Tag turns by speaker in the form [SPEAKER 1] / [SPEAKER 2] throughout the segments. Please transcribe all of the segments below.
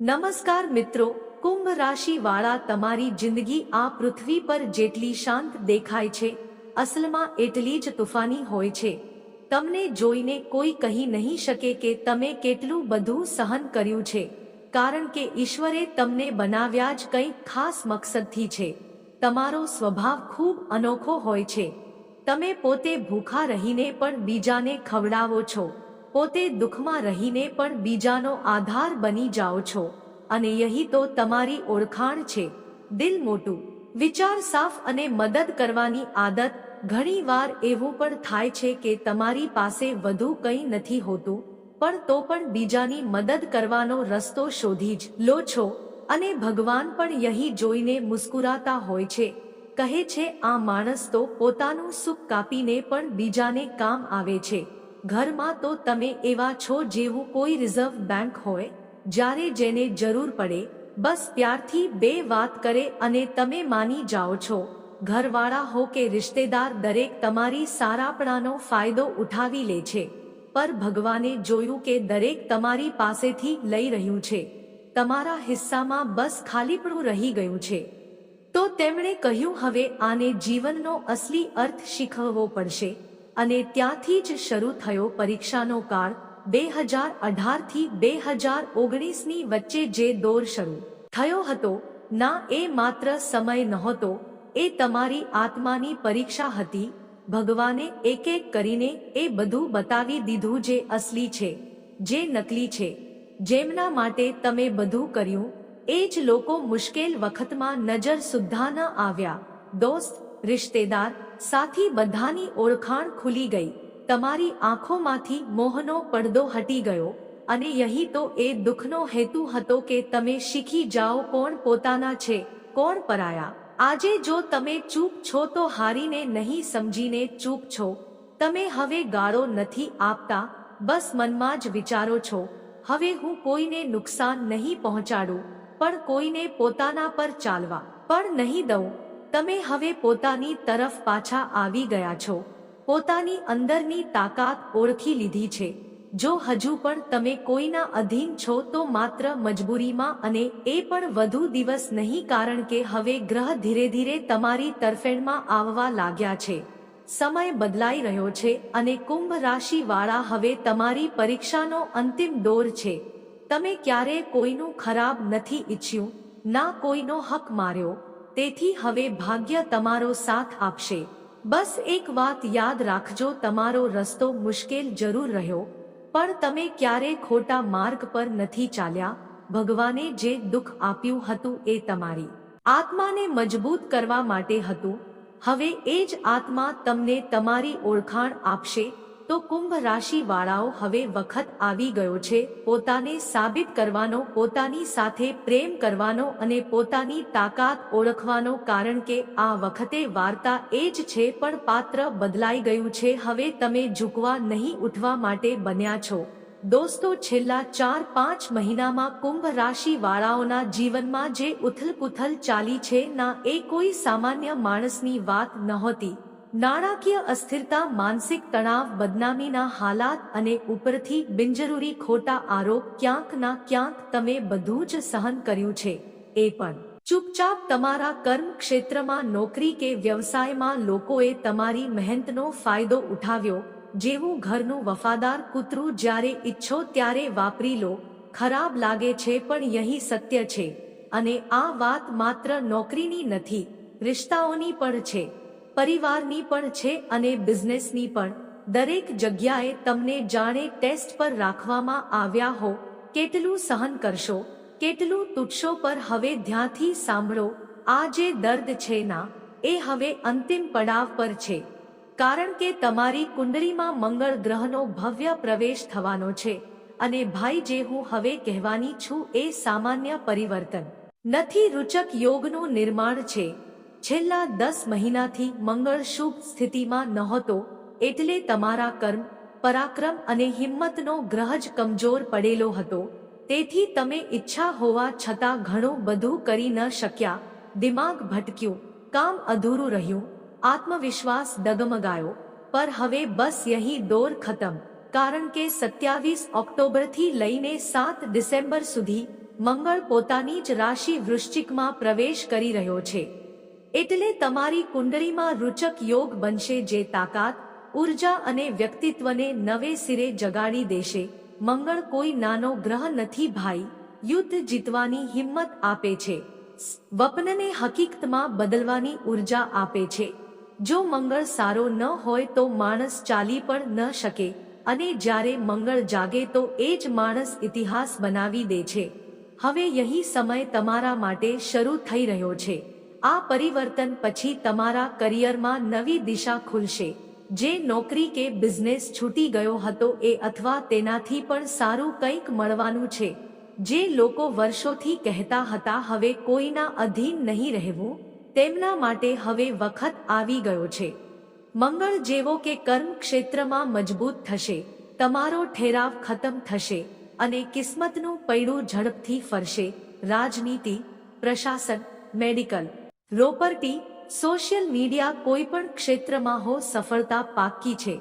[SPEAKER 1] નમસ્કાર મિત્રો, કુંભ રાશિ વાળા તમારી જિંદગી આ પૃથ્વી પર જેટલી શાંત દેખાય છે, અસલમાં એટલી જ તુફાની હોય છે. તમને જોઈને કોઈ કહી નહીં શકે કે તમે કેટલું બધું સહન કર્યું છે, કારણ કે ઈશ્વરે તમને બનાવ્યા જ કંઈક ખાસ મકસદથી છે. તમારો સ્વભાવ ખૂબ અનોખો હોય છે. તમે પોતે ભૂખા રહીને પણ બીજાને ખવડાવો છો. પોતે દુઃખમાં રહીને પણ બીજાનો આધાર બની જાઓ છો. અને યહી તો તમારી ઓળખાણ છે. દિલ મોટું, વિચાર સાફ અને મદદ કરવાની આદત ઘણીવાર એવું પણ થાય છે કે તમારી પાસે વધુ કંઈ નથી હોતું, પણ તો પણ બીજાની મદદ કરવાનો રસ્તો શોધી જ લો છો. અને ભગવાન પણ યહી જોઈને મુસ્કુરાતા હોય છે. કહે છે, આ માણસ તો પોતાનું સુખ કાપીને પણ બીજાને કામ આવે છે. ઘરમાં તો તમે એવા છો જેવું કોઈ રિઝર્વ બેંક હોય, જ્યારે જેને જરૂર પડે, બસ ત્યારથી બે વાત કરે અને તમે માની જાઓ છો. ઘરવાળા હો કે રિશ્તેદાર દરેક તમારી સારાપણાનો ફાયદો ઉઠાવી લે છે, પર ભગવાને જોયું કે દરેક તમારી પાસેથી લઈ રહ્યું છે. તમારા હિસ્સામાં બસ ખાલીપણું રહી ગયું છે. તો તેમણે કહ્યું, હવે આને જીવનનો અસલી અર્થ શીખવવો પડશે. અને ત્યાંથી જ શરૂ થયો પરીક્ષાનો કાળ બે હજાર અઢારથી બે હજાર ઓગણીસની વચ્ચે જે દોર શરૂ થયો હતો, ના એ માત્ર સમય નહોતો, એ તમારી આત્માની પરીક્ષા હતી, ભગવાને એક એક કરીને એ બધું બતાવી દીધું જે અસલી છે, જે નકલી છે, જેમના માટે તમે બધું કર્યું, એ જ લોકો મુશ્કેલ વખતમાં નજર સુદ્ધા ન આવ્યા, દોસ્ત, રિશ્તેદાર સાથી બધાની ઓળખાણ ખુલી ગઈ. તમારી આંખોમાંથી મોહનો પડદો હટી ગયો અને યહી તો એ દુઃખનો હેતુ હતો કે તમે શીખી જાઓ કોણ પોતાના છે, કોણ પરાયા. આજે જો તમે ચૂપ છો તો હારીને નહીં સમજીને ચૂપ છો. તમે હવે ગાળો નથી આપતા, બસ મનમાં જ વિચારો છો. હવે હું કોઈને નુકસાન નહીં પહોંચાડું, પણ કોઈને પોતાના પર ચાલવા. પણ નહીં દઉં તમે હવે પોતાની તરફ પાછા આવી ગયા છો. પોતાની અંદરની તાકાત ઓળખી લીધી છે. જો હજુ પણ તમે કોઈના અધીન છો તો માત્ર મજબૂરીમાં અને એ પણ વધુ દિવસ નહીં કારણ કે હવે ગ્રહ ધીરે ધીરે તમારી તરફેણમાં આવવા લાગ્યા છે. સમય બદલાઈ રહ્યો છે અને કુંભ રાશિ વાળા હવે તમારી પરીક્ષાનો અંતિમ દોર છે. તમે ક્યારે કોઈનું ખરાબ નથી ઈચ્છ્યું, ના કોઈનો હક માર્યો તેથી હવે ભાગ્ય તમારો સાથ આપશે. બસ એક વાત યાદ રાખજો, તમારો રસ્તો મુશ્કેલ જરૂર રહ્યો, પણ તમે ક્યારે ખોટા માર્ગ પર નથી ચાલ્યા? ભગવાને જે દુઃખ આપ્યું હતું એ તમારી આત્માને મજબૂત કરવા માટે હતું. હવે એ જ આત્મા તમને તમારી ઓળખાણ આપશે. તો કુંભ રાશિ વાળાઓ હવે વખત આવી ગયો છે. પોતાને સાબિત કરવાનો, પોતાની સાથે પ્રેમ કરવાનો અને પોતાની તાકાત ઓળખવાનો કારણ કે આ વખતે વાર્તા એ જ છે પણ પાત્ર બદલાઈ ગયું છે. હવે તમે ઝૂકવા નહીં ઉઠવા માટે બન્યા છો. દોસ્તો, છેલ્લા ચાર પાંચ મહિનામાં કુંભ રાશિ વાળાઓના જીવનમાં જે ઉથલપુથલ ચાલી છે, ના એ કોઈ સામાન્ય માણસની વાત નહોતી. નાણાકીય અસ્થિરતા, માનસિક તણાવ, બદનામીના હાલાત અને ઉપરથી બિનજરૂરી ખોટા આરોપ ક્યાંક ના ક્યાંક તમે બધું જ સહન કર્યું છે. એ પણ. ચૂપચાપ તમારા કર્મ ક્ષેત્રમાં નોકરી કે વ્યવસાયમાં લોકોએ તમારી મહેનતનો ફાયદો ઉઠાવ્યો, જેવું ઘરનું વફાદાર કૂતરું જ્યારે ઈચ્છો ત્યારે વાપરી લો, ખરાબ લાગે છે પણ યહી સત્ય છે. અને આ વાત માત્ર નોકરીની નથી, રિશ્તાઓની પણ છે. પરિવારની પણ છે અને બિઝનેસની પણ. દરેક જગ્યાએ તમને જાણે ટેસ્ટ પર રાખવામાં આવ્યા હો. કેટલું સહન કરશો? કેટલું તૂટશો પર હવે ધ્યાનથી સાંભળો. આ જે દર્દ છે ના, એ હવે અંતિમ પડાવ પર છે. કારણ કે તમારી કુંડળીમાં મંગળ ગ્રહનો ભવ્ય પ્રવેશ થવાનો છે. અને ભાઈ જે હું હવે કહેવાની છું એ સામાન્ય પરિવર્તન. નથી રૂચક યોગનું નિર્માણ છે. છેલ્લા દસ મહિનાથી મંગળ શુભ સ્થિતિમાં નહોતો એટલે તમારા કર્મ, પરાક્રમ અને હિંમતનો ગ્રહ જ કમજોર પડેલો હતો. તેથી તમે ઈચ્છા હોવા છતાં ઘણું બધું કરી ન શક્યા. દિમાગ ભટક્યું, કામ અધૂરું રહ્યું, આત્મવિશ્વાસ ડગમગાયો. પર હવે બસ યહી દોર ખતમ. કારણ કે સત્યાવીસ ઓક્ટોબરથી લઈને સાત ડિસેમ્બર સુધી મંગળ પોતાની જ રાશિ વૃશ્ચિકમાં પ્રવેશ કરી રહ્યો છે. એટલે તમારી કુંડળીમાં રૂચક યોગ બનશે જે તાકાત, ઊર્જા અને વ્યક્તિત્વને નવે સિરે જગાડી દેશે. મંગળ કોઈ નાનો ગ્રહ નથી ભાઈ, યુદ્ધ જીતવાની હિંમત આપે છે. સ્વપ્નને હકીકતમાં બદલવાની ઊર્જા આપે છે. જો મંગળ સારો ન હોય તો માણસ ચાલી પણ ન શકે, અને જ્યારે મંગળ જાગે તો એ જ માણસ ઇતિહાસ બનાવી દે છે. હવે યહી સમય તમારા માટે શરૂ થઈ રહ્યો છે. આ પરિવર્તન પછી તમારા કરિયરમાં નવી દિશા ખુલશે. જે નોકરી કે બિઝનેસ છૂટી ગયો હતો એ અથવા તેનાથી પણ સારું કંઈક મળવાનું છે. જે લોકો વર્ષોથી કહેતા હતા, હવે કોઈના અધીન નહીં રહેવું. તેમના માટે હવે વખત આવી ગયો છે. મંગળ જેવો કે કર્મ ક્ષેત્રમાં મજબૂત થશે. તમારો ઠેરાવ ખતમ થશે અને કિસ્મતનું પૈડું ઝડપથી ફરશે. રાજનીતિ, પ્રશાસન, મેડિકલ પ્રોપર્ટી સોશિયલ મીડિયા કોઈ પણ ક્ષેત્રમાં હો સફળતા પાક્કી છે.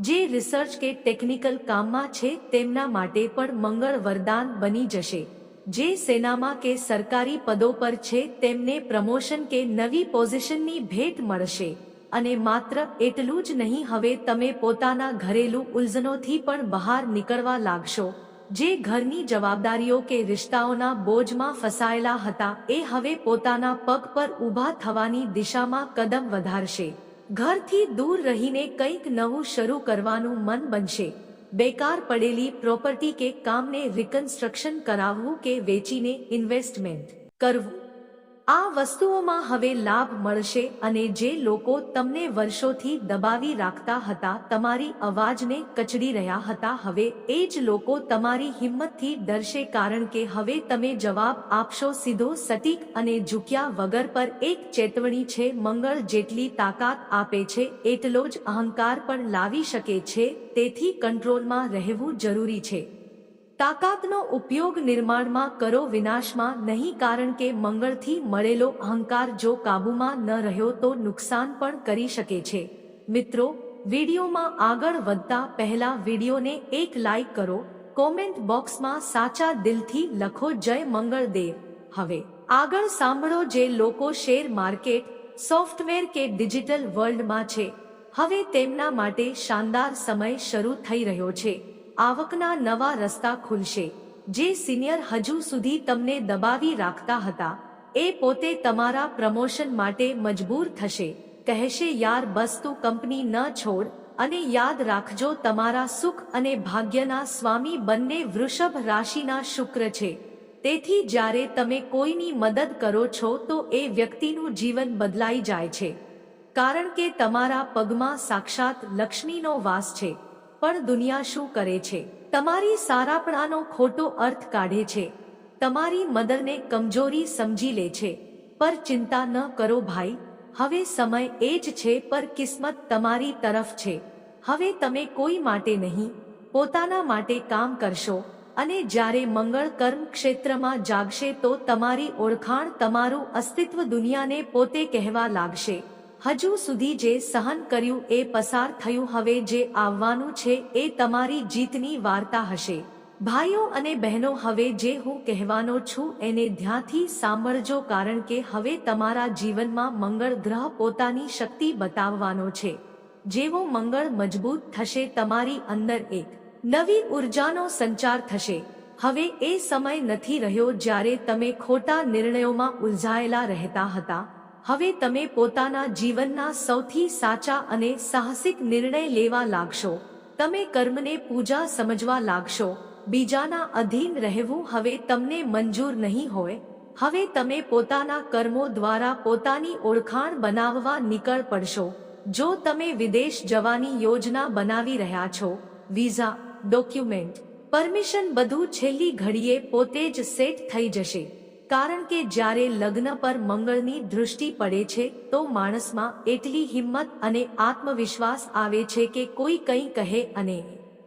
[SPEAKER 1] જે રિસર્ચ કે ટેકનિકલ કામમાં છે તેમના માટે પણ મંગળ વરદાન બની જશે. જે સેનામાં કે સરકારી પદો પર છે તેમને પ્રમોશન કે નવી પોઝિશનની ભેટ મળશે. અને માત્ર એટલું જ નહીં, હવે તમે પોતાના ઘરેલું ઉલઝનોથી પણ બહાર નીકળવા લાગશો. જે ઘરની જવાબદારીઓ કે રિશ્તાઓના બોજમાં ફસાયેલા હતા, એ હવે પોતાના પગ પર ઊભા થવાની દિશામાં કદમ વધારશે. ઘરથી દૂર રહીને કંઈક નવું શરૂ કરવાનું મન બનશે. બેકાર પડેલી પ્રોપર્ટી કે કામને રિકન્સ્ટ્રક્શન કરાવવું કે વેચીને ઇન્વેસ્ટમેન્ટ કરવું. આ વસ્તુઓમાં હવે લાભ મળશે અને જે લોકો તમને વર્ષોથી દબાવી રાખતા હતા, તમારી અવાજને કચડી રહ્યા હતા. હવે એ જ લોકો તમારી હિંમતથી ડરશે કારણ કે હવે તમે જવાબ આપશો સીધો, સટીક અને ઝૂક્યા વગર પર એક ચેતવણી છે, મંગળ જેટલી તાકાત આપે છે, એટલો જ અહંકાર પણ લાવી શકે છે. તેથી કંટ્રોલમાં રહેવું જરૂરી છે. તાકાતનો ઉપયોગ નિર્માણમાં કરો વિનાશમાં નહીં કારણ કે મંગળથી મળેલો અહંકાર જો કાબૂમાં ન રહ્યો તો નુકસાન પણ કરી શકે છે. મિત્રો, વિડીયોમાં આગળ વધતા પહેલા વિડીયોને એક લાઈક કરો, કોમેન્ટ બોક્સમાં સાચા દિલથી લખો જય મંગળદેવ. હવે, આગળ સાંભળો જે લોકો શેર માર્કેટ, સોફ્ટવેર કે ડિજિટલ વર્લ્ડમાં છે. હવે તેમના માટે શાનદાર સમય શરૂ થઈ રહ્યો છે. આવકના નવા રસ્તા ખુલશે. જે સિનિયર હજુ સુધી તમને દબાવી રાખતા હતા. એ પોતે તમારા પ્રમોશન માટે મજબૂર થશે. કહેશે, યાર, બસ તું કંપની ન છોડ અને યાદ રાખજો, તમારા સુખ અને ભાગ્યના સ્વામી બંને વૃષભ રાશિના શુક્ર છે. તેથી જ્યારે તમે કોઈની મદદ કરો છો, તો એ વ્યક્તિનું જીવન બદલાઈ જાય છે. કારણ કે તમારા પગમાં સાક્ષાત લક્ષ્મીનો વાસ છે. પણ દુનિયા શું કરે છે? તમારી સારાપણાનો ખોટો અર્થ કાઢે છે. તમારી મદરને કમજોરી સમજી લે છે. પર ચિંતા ન કરો ભાઈ. હવે સમય એ જ છે પર કિસ્મત તમારી તરફ છે. હવે તમે કોઈ માટે નહીં. પોતાના માટે કામ કરશો. અને જ્યારે મંગળ કર્મ ક્ષેત્રમાં જાગશે તો તમારી ઓળખાણ તમારું અસ્તિત્વ દુનિયાને પોતે કહેવા લાગશે. હજુ સુધી જે સહન કર્યું એ પસાર થયું હવે જે આવવાનું છે એ તમારી જીતની વાર્તા હશે. ભાઈઓ અને બહેનો, હવે જે હું કહેવાનો છું એને ધ્યાનથી સાંભળજો કારણ કે હવે તમારા જીવનમાં મંગળ ગ્રહ પોતાની શક્તિ બતાવવાનો છે. જેવો મંગળ મજબૂત થશે તમારી અંદર એક નવી ઉર્જાનો સંચાર થશે. હવે એ સમય નથી રહ્યો જ્યારે તમે ખોટા નિર્ણયોમાં ઉલઝાયેલા રહેતા હતા. હવે તમે પોતાના જીવનના સૌથી સાચા અને સાહસિક નિર્ણય લેવા લાગશો. તમે કર્મને પૂજા સમજવા લાગશો. બીજાના અધીન રહેવું હવે તમને મંજૂર નહીં હોય. હવે તમે પોતાના કર્મો દ્વારા પોતાની ઓળખાણ બનાવવા નીકળ પડશો. જો તમે વિદેશ જવાની યોજના બનાવી રહ્યા છો, વિઝા, ડોક્યુમેન્ટ, પરમિશન બધું છેલ્લી ઘડીએ પોતે જ સેટ થઈ જશે. કારણ કે જ્યારે લગ્ન પર મંગળની દૃષ્ટિ પડે છે, તો માણસમાં એટલી હિંમત અને આત્મવિશ્વાસ આવે છે કે કોઈ કંઈ કહે અને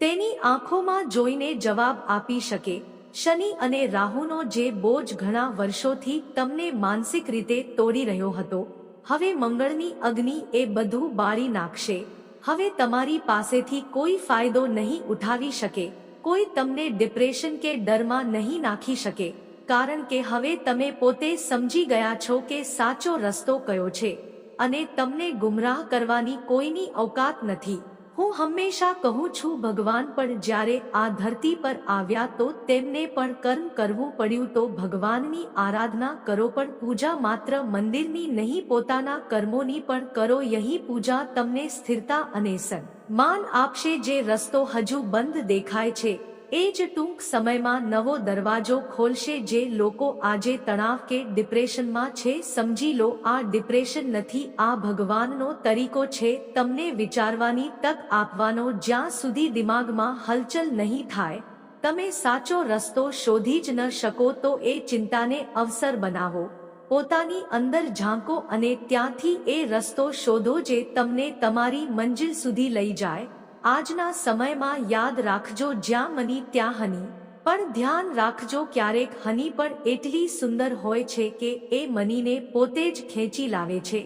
[SPEAKER 1] તેની આંખોમાં જોઈને જવાબ આપી શકે. શનિ અને રાહુનો જે બોજ ઘણા વર્ષોથી તમને માનસિક રીતે તોડી રહ્યો હતો. હવે મંગળની અગ્નિ એ બધું બાળી નાખશે. હવે તમારી પાસેથી કોઈ ફાયદો નહીં ઉઠાવી શકે. કોઈ તમને ડિપ્રેશન કે ડરમાં નહીં નાખી શકે. કારણ કે હવે તમે પોતે સમજી ગયા છો કે સાચો રસ્તો કયો છે, અને તમને ગુમરાહ કરવાની કોઈની અવકાત નથી. હું હંમેશા કહું છું, ભગવાન પણ જ્યારે આ ધરતી પર આવ્યા તો તેમને પણ કર્મ કરવું પડ્યું તો ભગવાનની આરાધના કરો, પણ પૂજા માત્ર મંદિરની નહીં, પોતાના કર્મોની પણ કરો, યહી પૂજા તમને સ્થિરતા અને સન્માન આપશે જે રસ્તો હજુ બંધ દેખાય છે. એ જ ટૂંક સમયમાં નવો દરવાજો ખોલશે જે લોકો આજે તણાવ કે ડિપ્રેશનમાં છે. સમજી લો, આ ડિપ્રેશન નથી, આ ભગવાનનો તરીકો છે. તમને વિચારવાની તક આપવાનો જ્યાં સુધી દિમાગમાં હલચલ નહીં થાય. તમે સાચો રસ્તો શોધી જ ન શકો તો એ ચિંતાને અવસર બનાવો. પોતાની અંદર ઝાંકો અને ત્યાંથી એ રસ્તો શોધો જે તમને તમારી મંજિલ સુધી લઈ જાય. આજના સમયમાં યાદ રાખજો જ્યાં મની ત્યાં હની, પણ ધ્યાન રાખજો ક્યારેક હની પણ એટલી સુંદર હોય છે કે એ મનીને પોતે જ ખેંચી લાવે છે.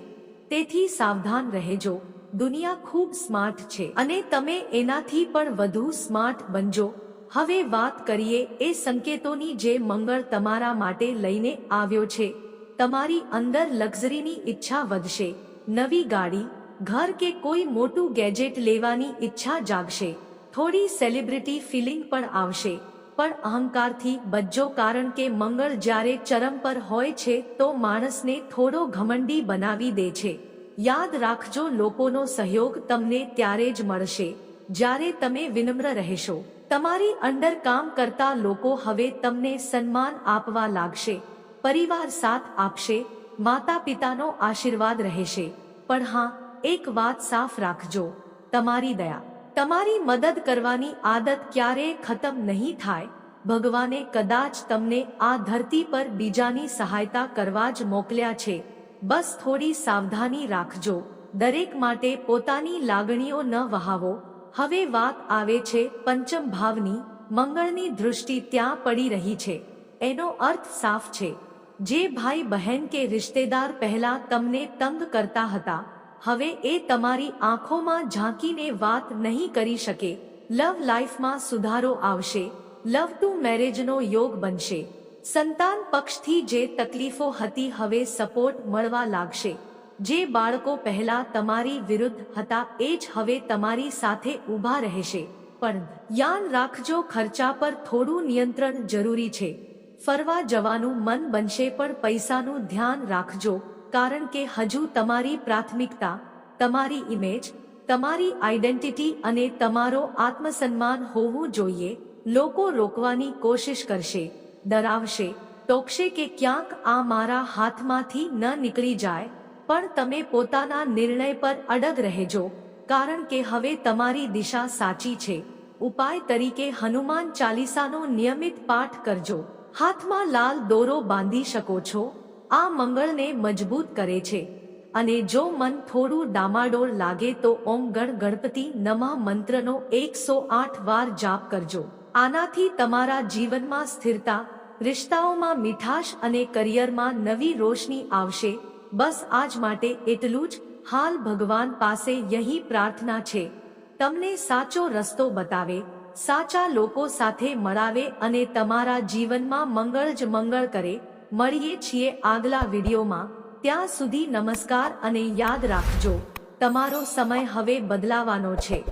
[SPEAKER 1] તેથી સાવધાન રહેજો. દુનિયા ખૂબ સ્માર્ટ છે અને તમે એનાથી પણ વધુ સ્માર્ટ બનજો. હવે વાત કરીએ એ સંકેતોની જે મંગળ તમારા માટે લઈને આવ્યો છે. તમારી અંદર લક્ઝરીની ઈચ્છા વધશે. નવી ગાડી ઘર કે કોઈ મોટું ગેજેટ લેવાની ઈચ્છા જાગશે. થોડી સેલિબ્રિટી ફિલિંગ પણ આવશે. પણ અહંકારથી બચજો કારણ કે મંગળ જ્યારે ચરમ પર હોય છે તો માણસને થોડો ઘમંડી બનાવી દે છે. યાદ રાખજો લોકોનો સહયોગ તમને ત્યારે જ મળશે. જ્યારે તમે વિનમ્ર રહેશો. તમારી અંડર કામ કરતા લોકો હવે તમને સન્માન આપવા લાગશે. પરિવાર સાથ આપશે. માતા પિતાનો આશીર્વાદ રહેશે. પણ હા એક વાત સાફ રાખજો, તમારી દયા. તમારી મદદ કરવાની આદત ક્યારેય ખતમ નહીં થાય. ભગવાને કદાચ તમને આ ધરતી પર બીજાની સહાયતા કરવા જ મોકલ્યા છે. બસ થોડી સાવધાની રાખજો. દરેક માટે પોતાની લાગણીઓ ન વહાવો. હવે વાત આવે છે પંચમ ભાવની. મંગળની દૃષ્ટિ ત્યાં પડી રહી છે. એનો અર્થ સાફ છે. જે ભાઈ બહેન કે રિશ્તેદાર પહેલા તમને તંગ કરતા હતા હવે એ તમારી આંખોમાં ઝાંકીને વાત નહીં કરી શકે. લવ લાઈફમાં સુધારો આવશે. લવ ટુ મેરેજનો યોગ બનશે. સંતાન પક્ષથી જે તકલીફો હતી હવે સપોર્ટ મળવા લાગશે. જે બાળકો પહેલા તમારી વિરુદ્ધ હતા એ જ હવે તમારી સાથે ઊભા રહેશે. પણ યાન રાખજો ખર્ચા પર થોડું નિયંત્રણ જરૂરી છે. ફરવા જવાનું મન બનશે પણ પૈસાનું ધ્યાન રાખજો. કારણ કે હજુ તમારી પ્રાથમિકતા, તમારી ઇમેજ તમારી આઈડેન્ટિટી અને તમારો આત્મસન્માન હોવું જોઈએ, લોકો રોકવાની કોશિશ કરશે, ડરાવશે, ટોકશે કે ક્યાંક આ મારા હાથમાંથી ન નીકળી જાય, પણ તમે પોતાના નિર્ણય પર અડગ રહેજો, કારણ કે હવે તમારી દિશા સાચી છે. ઉપાય તરીકે હનુમાન ચાલીસાનો નિયમિત પાઠ કરજો. હાથમાં લાલ દોરો બાંધી શકો છો. આ મંગળને મજબૂત કરે છે. અને જો મન થોડું ડામાડોળ લાગે તો ઓમ ગણ ગણપતિ નમઃ મંત્રનો એકસો આઠ વાર જાપ કરજો. આનાથી તમારા જીવનમાં સ્થિરતા, રિશ્તાઓમાં મીઠાશ અને કરિયરમાં નવી રોશની આવશે. બસ આજ માટે એટલું જ. હાલ ભગવાન પાસે યહી પ્રાર્થના છે. તમને સાચો રસ્તો બતાવે, સાચા લોકો સાથે મળાવે અને તમારા જીવનમાં મંગળ જ મંગળ કરે. મળીએ છીએ આગલા વિડીયોમાં. ત્યાં સુધી નમસ્કાર અને યાદ રાખજો. તમારો સમય હવે બદલાવાનો છે.